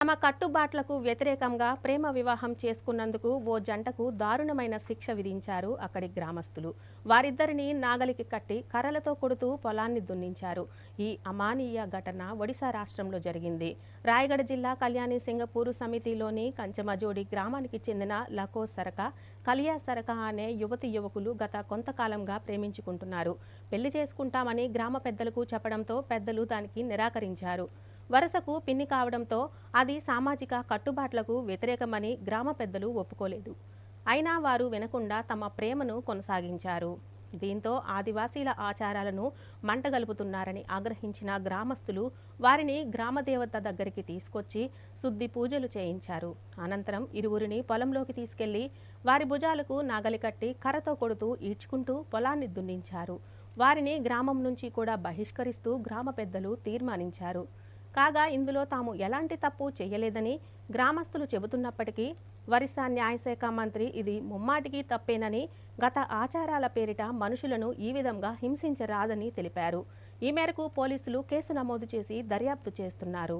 తమ కట్టుబాట్లకు వ్యతిరేకంగా ప్రేమ వివాహం చేసుకున్నందుకు ఓ జంటకు దారుణమైన శిక్ష విధించారు అక్కడి గ్రామస్తులు. వారిద్దరిని నాగలికి కట్టి కర్రలతో కొడుతూ పొలాన్ని దున్నించారు. ఈ అమానీయ ఘటన ఒడిశా రాష్ట్రంలో జరిగింది. రాయగడ జిల్లా కళ్యాణి సింగపూరు సమితిలోని కంచమజోడి గ్రామానికి చెందిన లకో సరక కలియా సరక అనే యువతి యువకులు గత కొంతకాలంగా ప్రేమించుకుంటున్నారు. పెళ్ళి చేసుకుంటామని గ్రామ పెద్దలకు చెప్పడంతో పెద్దలు దానికి నిరాకరించారు. వరుసకు పిన్ని కావడంతో అది సామాజిక కట్టుబాట్లకు వ్యతిరేకమని గ్రామ పెద్దలు ఒప్పుకోలేదు. అయినా వారు వినకుండా తమ ప్రేమను కొనసాగించారు. దీంతో ఆదివాసీల ఆచారాలను మంటగలుపుతున్నారని ఆగ్రహించిన గ్రామస్తులు వారిని గ్రామదేవత దగ్గరికి తీసుకొచ్చి శుద్ధి పూజలు చేయించారు. అనంతరం ఇరువురిని పొలంలోకి తీసుకెళ్ళి వారి భుజాలకు నాగలి కట్టి కర్రతో కొడుతూ ఈడ్చుకుంటూ పొలాన్ని దున్నించారు. వారిని గ్రామం నుంచి కూడా బహిష్కరిస్తూ గ్రామ పెద్దలు తీర్మానించారు. కాగా ఇందులో తాము ఎలాంటి తప్పు చేయలేదని గ్రామస్తులు చెబుతున్నప్పటికీ వరిసా న్యాయశాఖ మంత్రి ఇది ముమ్మాటికి తప్పేనని గత ఆచారాల పేరిట మనుషులను ఈ విధంగా హింసించరాదని తెలిపారు. ఈ మేరకు పోలీసులు కేసు నమోదు చేసి దర్యాప్తు చేస్తున్నారు.